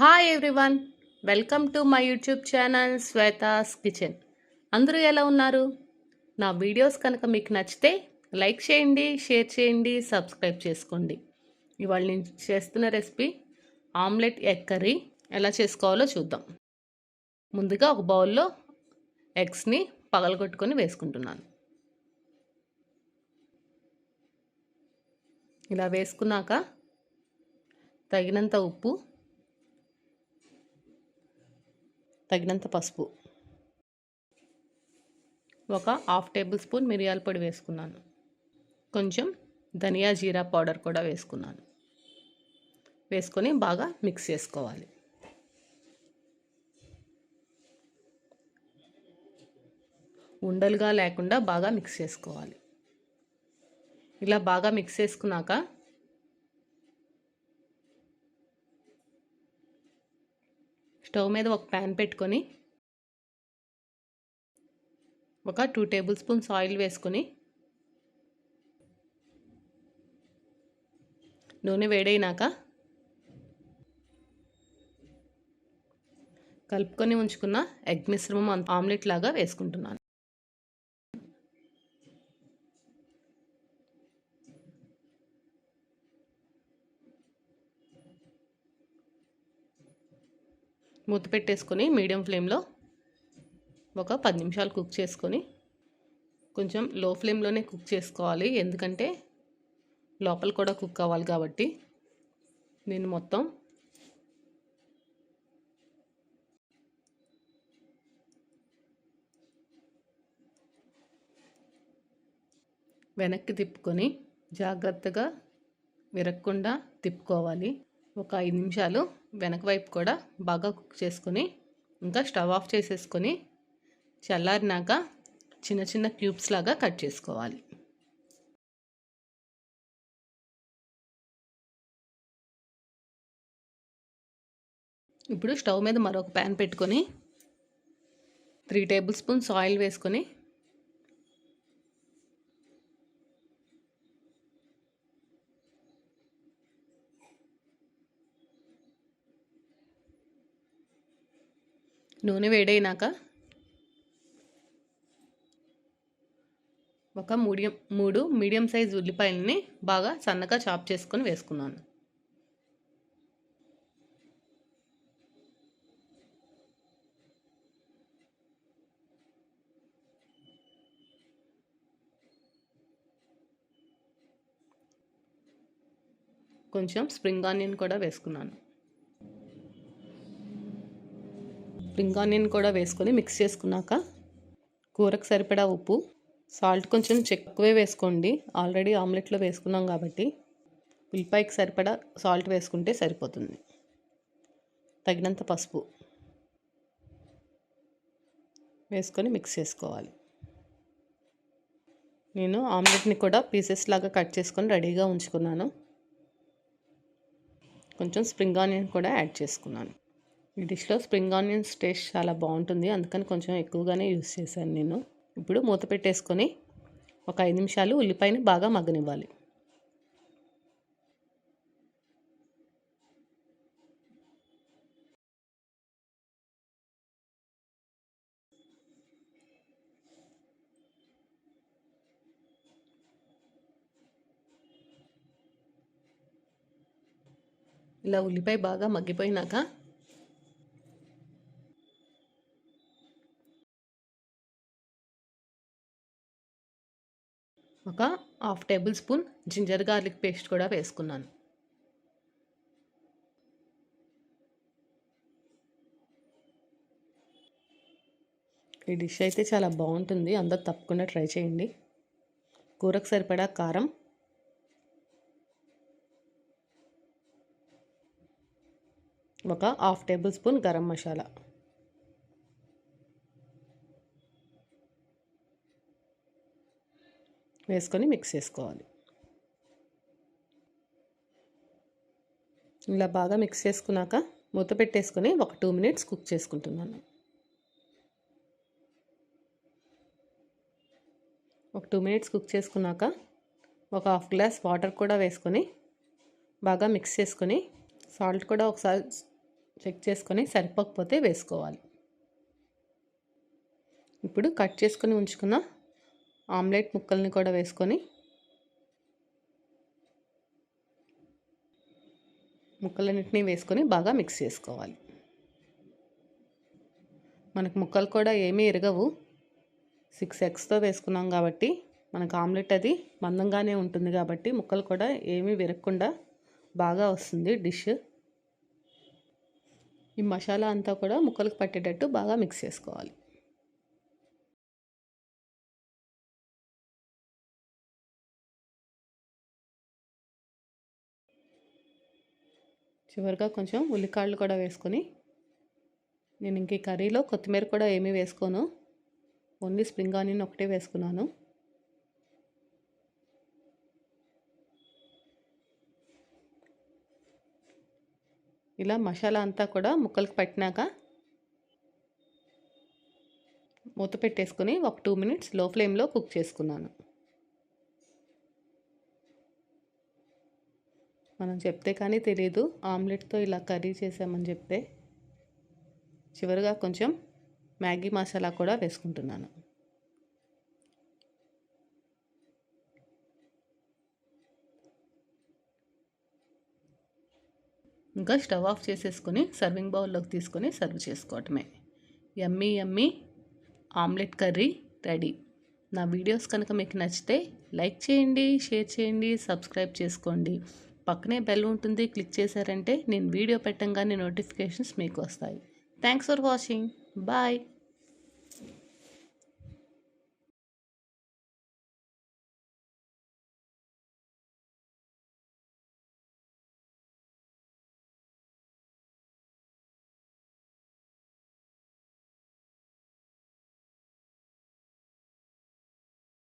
Hi everyone welcome to my YouTube channel Shweta's kitchen అందరూ ఎలా ఉన్నారు? నా వీడియోస్ కనుక మీకు నచ్చితే లైక్ చేయండి షేర్ చేయండి సబ్స్క్రైబ్ చేసుకోండి. ఇవాళ నేను చేస్తున్న రెసిపీ ఆమ్లెట్ ఎగ్ కర్రీ ఎలా చేసుకోవాలో చూద్దాం. ముందుగా ఒక బౌల్లో ఎగ్స్ని పగలగొట్టుకొని వేసుకుంటున్నాను. ఇలా వేసుకున్నాక తగినంత ఉప్పు తగినంత పసుపు. ఒక హాఫ్ టేబుల్ స్పూన్ మిరియాల పొడి వేసుకున్నాను. కొంచెం ధనియా జీరా పౌడర్ కూడా వేసుకున్నాను. వేసుకొని బాగా మిక్స్ చేసుకోవాలి. ఉండలుగా లేకుండా బాగా మిక్స్ చేసుకోవాలి. ఇలా బాగా మిక్స్ చేసుకున్నాక స్టవ్ మీద ఒక ప్యాన్ పెట్టుకొని ఒక టూ టేబుల్ స్పూన్స్ ఆయిల్ వేసుకొని నూనె వేడైనాక కలుపుకొని ఉంచుకున్న ఎగ్ మిశ్రమం ఆమ్లెట్ లాగా వేసుకుంటున్నాను. మూత పెట్టేసుకొని మీడియం ఫ్లేమ్లో ఒక పది నిమిషాలు కుక్ చేసుకొని కొంచెం లో ఫ్లేమ్లోనే కుక్ చేసుకోవాలి. ఎందుకంటే లోపల కూడా కుక్ అవ్వాలి కాబట్టి నేను మొత్తం వెనక్కి తిప్పుకొని జాగ్రత్తగా విరగకుండా తిప్పుకోవాలి. ఒక ఐదు నిమిషాలు వెనక వైపు కూడా బాగా కుక్ చేసుకొని ఇంకా స్టవ్ ఆఫ్ చేసేసుకొని చల్లారినాక చిన్న చిన్న క్యూబ్స్ లాగా కట్ చేసుకోవాలి. ఇప్పుడు స్టవ్ మీద మరొక ప్యాన్ పెట్టుకొని త్రీ టేబుల్ స్పూన్స్ ఆయిల్ వేసుకొని నూనె వేడైనాక ఒక మీడియం మూడు మీడియం సైజ్ ఉల్లిపాయలని బాగా సన్నగా చాప్ చేసుకొని వేసుకున్నాను. కొంచెం స్ప్రింగ్ ఆనియన్ కూడా వేసుకున్నాను. స్ప్రింగ్ ఆనియన్ కూడా వేసుకొని మిక్స్ చేసుకున్నాక కూరకు సరిపడా ఉప్పు సాల్ట్ కొంచెం ఎక్కువే వేసుకోండి. ఆల్రెడీ ఆమ్లెట్లో వేసుకున్నాం కాబట్టి ఉల్లిపాయకి సరిపడా సాల్ట్ వేసుకుంటే సరిపోతుంది. తగినంత పసుపు వేసుకొని మిక్స్ చేసుకోవాలి. నేను ఆమ్లెట్ని కూడా పీసెస్ లాగా కట్ చేసుకొని రెడీగా ఉంచుకున్నాను. కొంచెం స్ప్రింగ్ ఆనియన్ కూడా యాడ్ చేసుకున్నాను. ఈ డిష్లో స్ప్రింగ్ ఆనియన్స్ టేస్ట్ చాలా బాగుంటుంది. అందుకని కొంచెం ఎక్కువగానే యూస్ చేశాను నేను. ఇప్పుడు మూత పెట్టేసుకొని ఒక ఐదు నిమిషాలు ఉల్లిపాయని బాగా మగ్గనివ్వాలి. ఇలా ఉల్లిపాయ బాగా మగ్గిపోయినాక ఒక half tablespoon ginger garlic paste కూడా వేసుకున్నాను. ఈ డిష్ అయితే చాలా బాగుంటుంది. అందరు తప్పకుండా ట్రై చేయండి. కూరకు సరిపడా కారం. ఒక half tablespoon garam masala. వేసుకొని మిక్స్ చేసుకోవాలి. ఇలా బాగా మిక్స్ చేసుకున్నాక మూత పెట్టేసుకొని ఒక టూ మినిట్స్ కుక్ చేసుకుంటున్నాను. ఒక టూ మినిట్స్ కుక్ చేసుకున్నాక ఒక హాఫ్ గ్లాస్ వాటర్ కూడా వేసుకొని బాగా మిక్స్ చేసుకొని సాల్ట్ కూడా ఒకసారి చెక్ చేసుకొని సరిపోకపోతే వేసుకోవాలి. ఇప్పుడు కట్ చేసుకొని ఉంచుకున్న ఆమ్లెట్ ముక్కల్ని కూడా వేసుకొని ముక్కలన్నింటినీ వేసుకొని బాగా మిక్స్ చేసుకోవాలి. మనకు ముక్కలు కూడా ఏమీ ఎరగవు. సిక్స్ ఎగ్స్తో వేసుకున్నాం కాబట్టి మనకు ఆమ్లెట్ అది మందంగానే ఉంటుంది కాబట్టి ముక్కలు కూడా ఏమీ విరగకుండా బాగా వస్తుంది డిష్. ఈ మసాలా అంతా కూడా ముక్కలకు పట్టేటట్టు బాగా మిక్స్ చేసుకోవాలి. చివరిగా కొంచెం ఉల్లికాళ్ళు కూడా వేసుకొని నేను ఇంక ఈ కర్రీలో కొత్తిమీర కూడా ఏమీ వేసుకోను. ఓన్లీ స్ప్రింగ్ ఆనియన్ ఒకటే వేసుకున్నాను. ఇలా మసాలా అంతా కూడా ముక్కలకు పట్టినాక మూత పెట్టేసుకొని ఒక టూ మినిట్స్లో ఫ్లేమ్లో కుక్ చేసుకున్నాను. మనం చెప్తే కానీ తెలియదు ఆమ్లెట్తో ఇలా కర్రీ చేసామని చెప్తే చివరిగా కొంచెం మ్యాగీ మసాలా కూడా వేసుకుంటున్నాను. ఇంకా స్టవ్ ఆఫ్ చేసేసుకొని సర్వింగ్ బౌల్లోకి తీసుకొని సర్వ్ చేసుకోవటమే. ఎమ్మీ ఎమ్మీ ఆమ్లెట్ కర్రీ రెడీ. నా వీడియోస్ కనుక మీకు నచ్చితే లైక్ చేయండి షేర్ చేయండి సబ్స్క్రైబ్ చేసుకోండి. పక్కనే బెల్ ఉంటుంది క్లిక్ చేశారంటే నేను వీడియో పెట్టంగానే నోటిఫికేషన్స్ మీకు వస్తాయి. Thanks for watching. బాయ్.